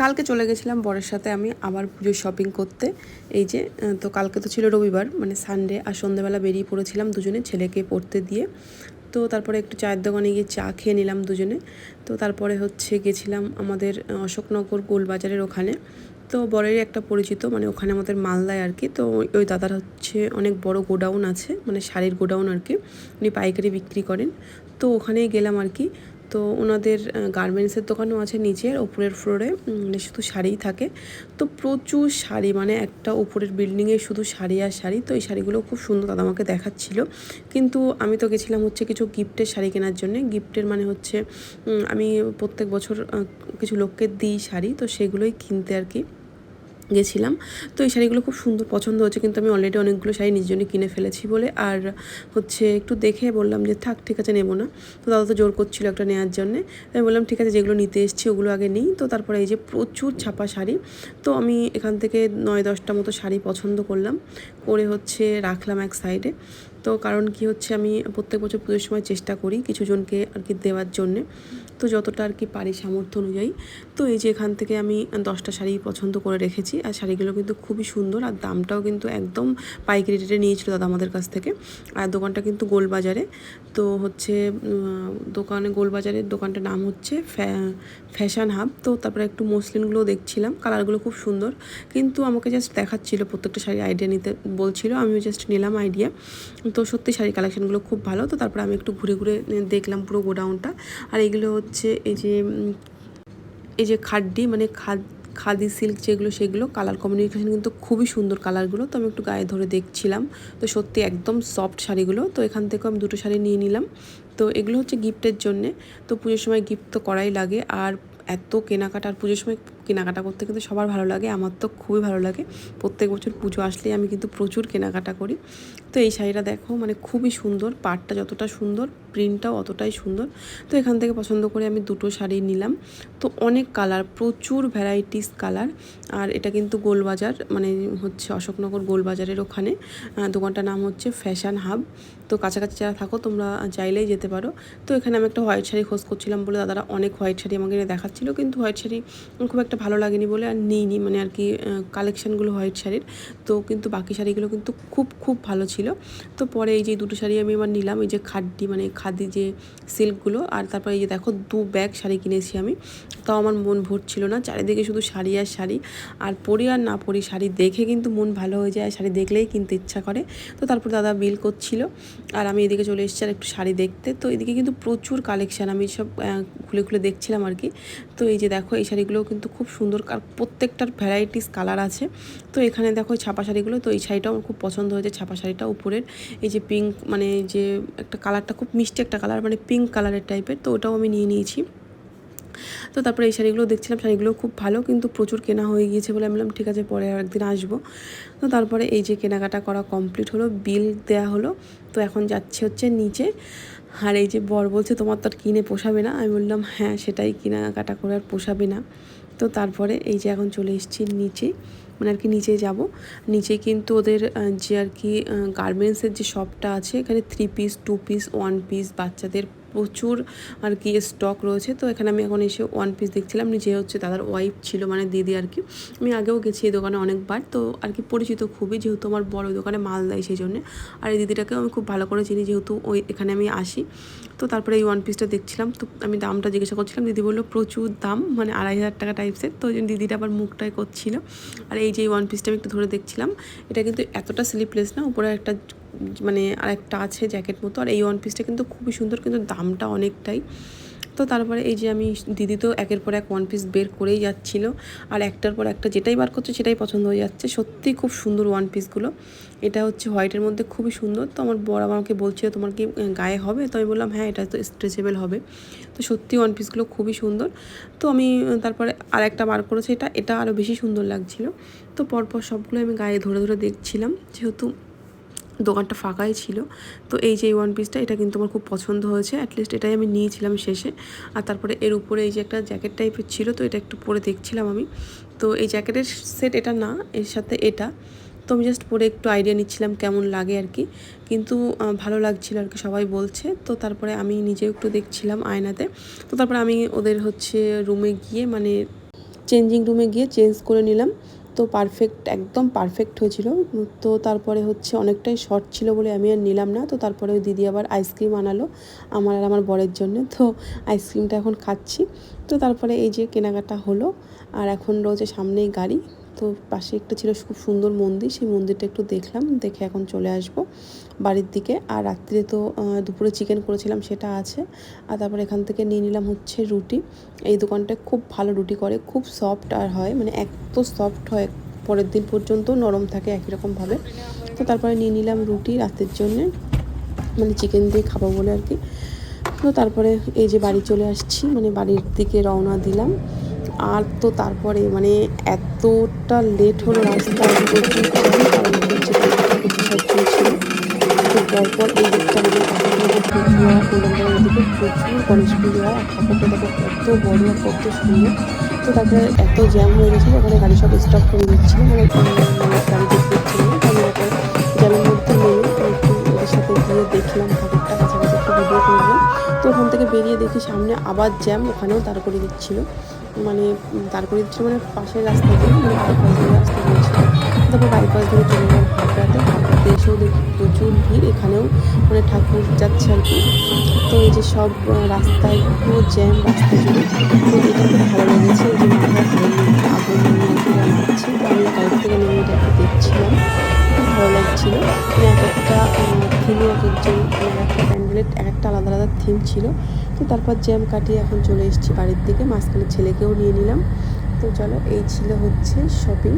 কালকে চলে গেছিলাম বরের সাথে আমি আবার পুজোর শপিং করতে। এই যে তো কালকে তো ছিল রবিবার মানে সানডে আর সন্ধ্যেবেলা বেরিয়ে পড়েছিলাম দুজনে ছেলেকে পড়তে দিয়ে। তো তারপরে একটু চায়ের দোকানে গিয়ে চা খেয়ে নিলাম দুজনে। তো তারপরে হচ্ছে গেছিলাম আমাদের অশোকনগর গোলবাজারের ওখানে। তো বরেরই একটা পরিচিত মানে ওখানে আমাদের মালদায় আর কি। তো ওই- দাদার হচ্ছে অনেক বড় গোডাউন আছে মানে শাড়ির গোডাউন আর কি। উনি পাইকারি বিক্রি করেন। তো ওখানেই গেলাম আর কি। তো ওনাদের গার্মেন্টসের দোকানও আছে নিচের, ওপরের ফ্লোরে মানে শুধু শাড়িই থাকে। তো প্রচুর শাড়ি মানে একটা উপরের বিল্ডিংয়ে শুধু শাড়ি আর শাড়ি। তো এই শাড়িগুলো খুব সুন্দর দাদা আমাকে দেখাচ্ছিল। কিন্তু আমি তো গেছিলাম হচ্ছে কিছু গিফটের শাড়ি কেনার জন্য। গিফটের মানে হচ্ছে আমি প্রত্যেক বছর কিছু লোককে দিই শাড়ি, তো সেগুলোই কিনতে আর কি। গেছিলাম। তো এই শাড়িগুলো খুব সুন্দর পছন্দ হচ্ছে, কিন্তু আমি অলরেডি অনেকগুলো শাড়ি নিজের জন্য কিনে ফেলেছি বলে। আর হচ্ছে একটু দেখে বললাম যে, থাক, ঠিক আছে, নেব না। তো দাদা তো জোর করছিল একটা নেওয়ার জন্যে। আমি বললাম, ঠিক আছে, যেগুলো নিতে এসছি, ওগুলো আগে নেই। তো তারপরে এই যে প্রচুর ছাপা শাড়ি, তো আমি এখান থেকে নয় দশটা মতো শাড়ি পছন্দ করলাম। করে হচ্ছে রাখলাম এক সাইডে তো কারণ কি হচ্ছে, আমি প্রত্যেক বছর পুজোর সময় চেষ্টা করি কিছু জনকে আর কি দেওয়ার জন্যে। তো যতটা আর কি পারি সামর্থ্য অনুযায়ী। তো এই যে এখান থেকে আমি দশটা শাড়ি পছন্দ করে রেখেছি। আর শাড়িগুলো কিন্তু খুবই সুন্দর আর দামটাও কিন্তু একদম পাইকারি রেটে নিয়েছিল দাদা আমাদের কাছ থেকে। আর দোকানটা কিন্তু গোলবাজারে। তো হচ্ছে দোকানে, গোলবাজারের দোকানটার নাম হচ্ছে ফ্যা- ফ্যাশন হাব। তো তারপরে একটু মসলিনগুলো দেখছিলাম। কালারগুলো খুব সুন্দর। কিন্তু আমাকে জাস্ট দেখাচ্ছিল প্রত্যেকটা শাড়ি আইডিয়া নিতে বলছিল। আমিও জাস্ট নিলাম আইডিয়া তো সত্যি শাড়ি কালেকশানগুলো খুব ভালো। তো তারপর আমি একটু ঘুরে ঘুরে দেখলাম পুরো গোডাউনটা। আর এগুলো হচ্ছে এই যে এই যে খাড্ডি মানে খাদ খাদি সিল্ক যেগুলো সেগুলো কালার কমিউনিকেশন কিন্তু খুবই সুন্দর কালারগুলো তো আমি একটু গায়ে ধরে দেখছিলাম। তো সত্যি একদম সফট শাড়িগুলো। তো এখান থেকেও আমি দুটো শাড়ি নিয়ে নিলাম। তো এগুলো হচ্ছে গিফটের জন্যে। তো পুজোর সময় গিফট তো করাই লাগে। আর এত কেনাকাটা, আর পুজোর সময় কেনাকাটা করতে কিন্তু সবার ভালো লাগে, আমার তো খুবই ভালো লাগে। প্রত্যেক বছর পুজো আসলেই আমি কিন্তু প্রচুর কেনাকাটা করি। তো এই শাড়িটা দেখো মানে খুবই সুন্দর পাটটা যতটা সুন্দর প্রিন্টটাও অতটাই সুন্দর। তো এখান থেকে পছন্দ করে আমি দুটো শাড়ি নিলাম। তো অনেক কালার, প্রচুর ভ্যারাইটিস কালার। আর এটা কিন্তু গোলবাজার মানে হচ্ছে অশোকনগর গোলবাজারের ওখানে। দোকানটার নাম হচ্ছে ফ্যাশন হাব তো কাছাকাছি যারা থাকো, তোমরা চাইলেই যেতে পারো। তো এখানে আমি একটা হোয়াইট শাড়ি খোঁজ করছিলাম বলে দাদারা অনেক হোয়াইট শাড়ি আমাকে দেখাচ্ছিল। কিন্তু হোয়াইট শাড়ি খুব একটা ভালো লাগেনি বলে আর নিইনি মানে আর কি কালেকশানগুলো হোয়াইট শাড়ির। তো কিন্তু বাকি শাড়িগুলো কিন্তু খুব খুব ভালো ছিল। তো পরে এই যে দুটো শাড়ি আমি এবার নিলাম, এই যে খাড্ডি মানে খাদি যে সিল্কগুলো আর তারপরে এই যে দেখো দু ব্যাগ শাড়ি কিনেছি আমি। তাও আমার মন ভরছিল না, চারিদিকে শুধু শাড়ি আর শাড়ি। আর পরি আর না পরি, শাড়ি দেখে কিন্তু মন ভালো হয়ে যায়, শাড়ি দেখলেই কিনতে ইচ্ছা করে। তো তারপর দাদা বিল করছিল, আর আমি এদিকে চলে এসেছি আর একটু শাড়ি দেখতে। তো এদিকে কিন্তু প্রচুর কালেকশান আমি সব খুলে খুলে দেখছিলাম আর কি। তো এই যে দেখো, এই শাড়িগুলোও কিন্তু খুব সুন্দর আর প্রত্যেকটার ভ্যারাইটিস কালার আছে। তো এখানে দেখো ছাপা শাড়িগুলো তো এই শাড়িটাও আমার খুব পছন্দ হয়েছে। ছাপা শাড়িটা উপরের, এই যে পিঙ্ক মানে যে একটা কালারটা খুব মিষ্টি একটা কালার মানে পিঙ্ক কালারের টাইপের তো ওটাও আমি নিয়ে নিয়েছি। তো তারপরে এই শাড়িগুলো দেখছিলাম শাড়িগুলো খুব ভালো, কিন্তু প্রচুর কেনা হয়ে গিয়েছে বলে আমি বললাম, ঠিক আছে, পরে একদিন আসব। তো তারপরে এই যে কেনাকাটা করা কমপ্লিট হলো বিল দেয়া হলো, তো এখন যাচ্ছে হচ্ছে নিচে। আর এই যে বর বলছে, তোমার তো আর কিনে পোষাবে না? আমি বললাম হ্যাঁ সেটাই কেনাকাটা করে আর পোষাবে না। তো তারপরে এই যে এখন চলে এসেছি নিচে মানে আর কি নিচে যাব। নিচে কিন্তু ওদের যে আর কি গার্মেন্টসের যে শপটা আছে, এখানে three piece two piece one piece বাচ্চাদের প্রচুর আর কি স্টক রয়েছে। তো এখানে আমি এখন এসে ওয়ান পিস দেখছিলাম নিজে হচ্ছে দাদার ওয়াইফ ছিল মানে দিদি আর কি। আমি আগেও গেছি এই দোকানে অনেকবার, তো আর কি পরিচিত খুবই, যেহেতু আমার বড় দোকানে মাল দেয় সেই জন্যে। আর এই দিদিটাকেও আমি খুব ভালো করে চিনি, যেহেতু ওই এখানে আমি আসি। তো তারপরে এই ওয়ান পিসটা দেখছিলাম, তো আমি দামটা জিজ্ঞাসা করছিলাম, দিদি বলল প্রচুর দাম মানে আড়াই হাজার টাকা টাইপসের তো ওই জন্য দিদিটা আবার মুখটাই করছিল। আর এই যে ওয়ান পিসটা আমি একটু ধরে দেখছিলাম, এটা কিন্তু এতটা স্লিপলেস না, উপরে একটা মানে আরেকটা আছে জ্যাকেট মতো, আর এই ওয়ান পিসটা কিন্তু খুবই সুন্দর, কিন্তু দামটা অনেকটাই। তো তারপরে এই যে আমি দিদি তো একের পর এক ওয়ান পিস বের করেই যাচ্ছিল, আর একটার পর একটা যেটাই বার করছে সেটাই পছন্দ হয়ে যাচ্ছে। সত্যিই খুব সুন্দর ওয়ান পিসগুলো এটা হচ্ছে হোয়াইটের মধ্যে খুবই সুন্দর। তো আমার বড় আমাকে বলছিল, তোমার কি গায়ে হবে? তো আমি বললাম হ্যাঁ এটা তো স্ট্রেচেবল হবে। তো সত্যি ওয়ান পিসগুলো খুবই সুন্দর। তো আমি তারপরে আর একটা বার করেছি, এটা এটা আরও বেশি সুন্দর লাগছিল। তো পরপর সবগুলো আমি গায়ে ধরে ধরে দেখছিলাম, যেহেতু দোকানটা ফাঁকাই ছিল। তো এই যে ওয়ান পিসটা এটা কিন্তু আমার খুব পছন্দ হয়েছে। অ্যাটলিস্ট এটাই আমি নিয়েছিলাম শেষে। আর তারপরে এর উপরে এই যে একটা জ্যাকেট টাইপের ছিল, তো এটা একটু পরে দেখছিলাম আমি। তো এই জ্যাকেটের সেট এটা না, এর সাথে এটা। তো আমি জাস্ট পরে একটু আইডিয়া নিচ্ছিলাম কেমন লাগে আর কি। কিন্তু ভালো লাগছিল আর কি, সবাই বলছে। তো তারপরে আমি নিজেও একটু দেখছিলাম আয়নাতে। তো তারপরে আমি ওদের হচ্ছে রুমে গিয়ে মানে চেঞ্জিং রুমে গিয়ে চেঞ্জ করে নিলাম। তো পারফেক্ট একদম পারফেক্ট হয়েছিল। তো তারপরে হচ্ছে অনেকটাই শর্ট ছিল বলে আমি আর নিলাম না। তো তারপরে ওই দিদি আবার আইসক্রিম আনালো আমার আর আমার বরের জন্য। তো আইসক্রিমটা এখন খাচ্ছি। তো তারপরে এই যে কেনাকাটা হলো। আর এখন রয়েছে সামনেই গাড়ি। তো পাশে একটা ছিল খুব সুন্দর মন্দির, সেই মন্দিরটা একটু দেখলাম, দেখে এখন চলে আসব বাড়ির দিকে। আর রাত্রে তো দুপুরে চিকেন করেছিলাম, সেটা আছে। আর তারপর এখান থেকে নিয়ে নিলাম হচ্ছে রুটি। এই দোকানটায় খুব ভালো রুটি করে, খুব সফট আর হয় মানে এত সফট হয়, পরের দিন পর্যন্ত নরম থাকে একই রকমভাবে তো তারপরে নিয়ে নিলাম রুটি রাতের জন্যে মানে চিকেন দিয়ে খাব বলে আর কি। তো তারপরে এই যে বাড়ি চলে আসছি মানে বাড়ির দিকে রওনা দিলাম। আর তো তারপরে মানে এতটা লেট হলো কলকাতা তো কত বড় কত সুন্দর তো তারপরে এত জ্যাম হয়ে গেছিল ওখানে গাড়ি সব স্টপ করে দিচ্ছিল মানে জ্যামের মধ্যে ওদের সাথে গিয়ে দেখলাম তো ওখান থেকে বেরিয়ে দেখি সামনে আবার জ্যাম ওখানেও দাঁড় করে দিচ্ছিল মানে উম, দাঁড় করে দিচ্ছিল মানে পাশের রাস্তা দিয়ে মানে বাইপাস দিয়ে রাস্তা দিয়েছিল তারপর বাইপাস ধরে চলে গেলাম হাবড়াতে হাবড়াতে এসেও দেখি প্রচুর ভিড় এখানেও মানে ঠাকুর যাচ্ছে আর কি। তো এই যে সব রাস্তায় পুরো জ্যাম রাস্তা জুড়ে তো এটা খুব ভালো লেগেছে। যে মাথায় আগুন তো আমি গাড়ি থেকে নেমে এটা দেখছিলাম। খুব ভালো লাগছিল। মানে এক একটা থিমে এক একজন মানে এক একটা প্যান্ডেলের এক একটা আলাদা আলাদা থিম ছিল। তো তারপর জ্যাম কাটিয়ে এখন চলে এসেছি বাড়ির দিকে, মাঝখানে ছেলেকেও নিয়ে নিলাম। তো চলো, এই ছিল হচ্ছে শপিং